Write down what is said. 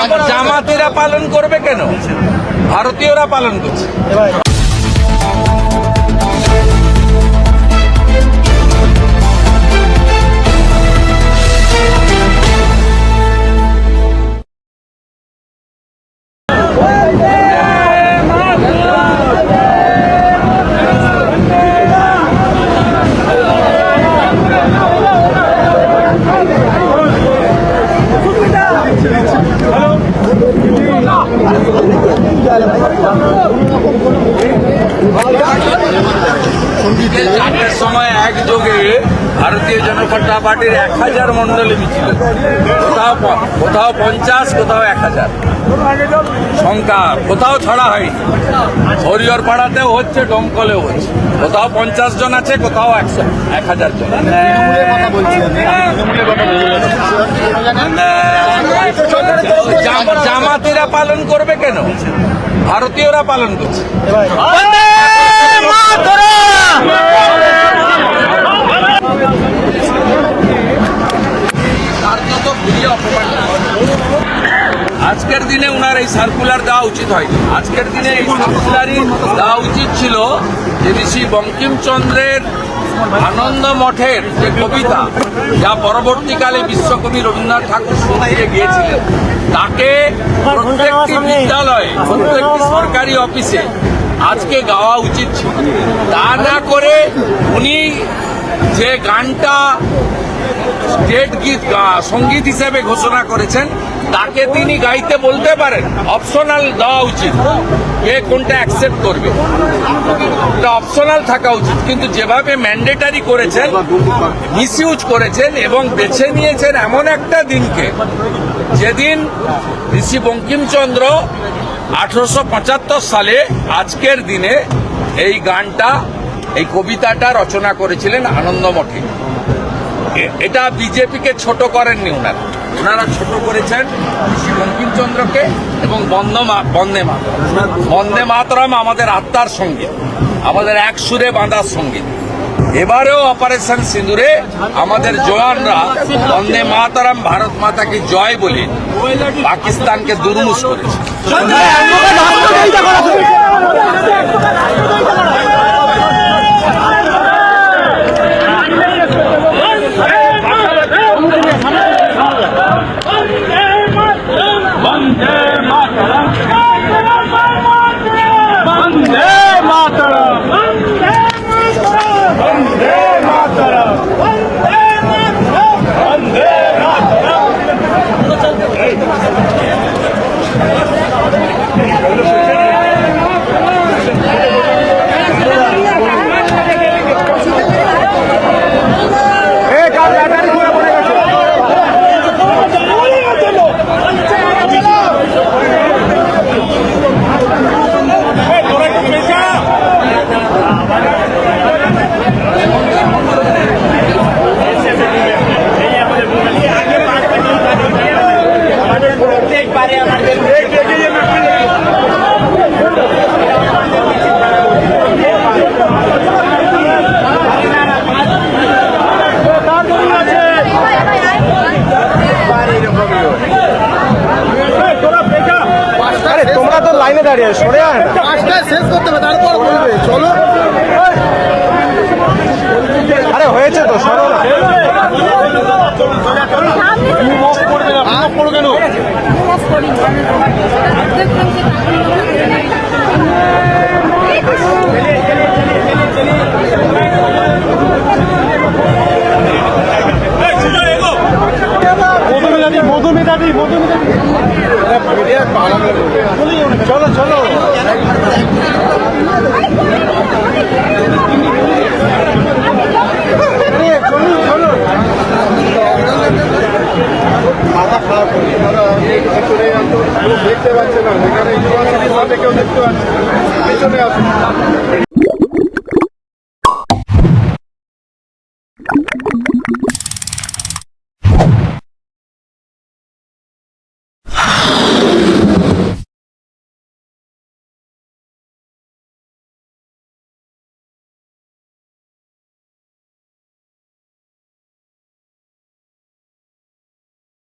জাম- জামাতিরা পালন করবে কেন? ভারতীয়রা পালন করছে। চারটের সময় একযোগে ভারতীয় জনতা পার্টির এক হাজার মন্ডলী মিছিল। কোথাও কোথাও পঞ্চাশ কোথাও এক হাজার। সংখ্যা কোথাও ছড়া হয়নি। হরিহর পাড়াতেও হচ্ছে ডমকলেও হচ্ছে। কোথাও পঞ্চাশ জন আছে কোথাও একশো এক হাজার জন। জামাতিরা পালন করবে কেন? ভারতীয়রা পালন করছে। আজকের দিনে ওনার এই সার্কুলার দেওয়া উচিত হয়নি। আজকের দিনে এই সার্কুলারই দেওয়া উচিত ছিল যে ঋষি বঙ্কিমচন্দ্রের আনন্দ মঠের যে কবিতা যা পরবর্তীকালে বিশ্বকবি রবীন্দ্রনাথ ঠাকুর শুনিয়ে গিয়েছিলেন, তাকে প্রত্যেকটি বিদ্যালয়ে, প্রত্যেকটি সরকারি অফিসে আজকে গাওয়া উচিত ছিল। তা না করে উনি যে গানটা স্টেট গীত সংগীত হিসেবে ঘোষণা করেছেন, তাকে তিনি গাইতে বলতে পারেন অপশনাল দেওয়া উচিত। কে কোনটা অ্যাকসেপ্ট করবে? এটা অপশনাল থাকা উচিত, কিন্তু যেভাবে ম্যান্ডেটারি করেছেন মিসইউজ করেছেন এবং বেছে নিয়েছেন এমন একটা দিনকে, যেদিন ঋষি বঙ্কিমচন্দ্র আঠারোশো পঁচাত্তর সালে আজকের দিনে এই গানটা, এই কবিতাটা রচনা করেছিলেন আনন্দমঠে। এটা বিজেপিকে ছোট করেননি ওনারা ওনারা ছোট করেছেন ঋষি বঙ্কিমচন্দ্রকে এবং বন্দে বন্দে মাতরম বন্দে মাতরম আমাদের আত্মার সংগীত আমাদের এক সুরে বাঁধার সংগীত এবারেও অপারেশন সিঁদুরে আমাদের জওয়ানরা বন্দে মাতারাম ভারত মাতাকে জয় বলে পাকিস্তানকে দুর্মুষ করেছে। দাঁড়িয়ে সরে আয়। না কাজটা শেষ করতে হবে তারপর বলবে চলো। আরে হয়েছে তো সরো না। আপ পড়ো কেন? মেধাবী মধু মেধাবী মধু মেধাবী চলো চলো। মাথা খারাপ চলে দেখতে পাচ্ছে না। এখানে ইউনিভার্সিটির সামনে কেউ দেখতে পাচ্ছে পেছনে আসুন।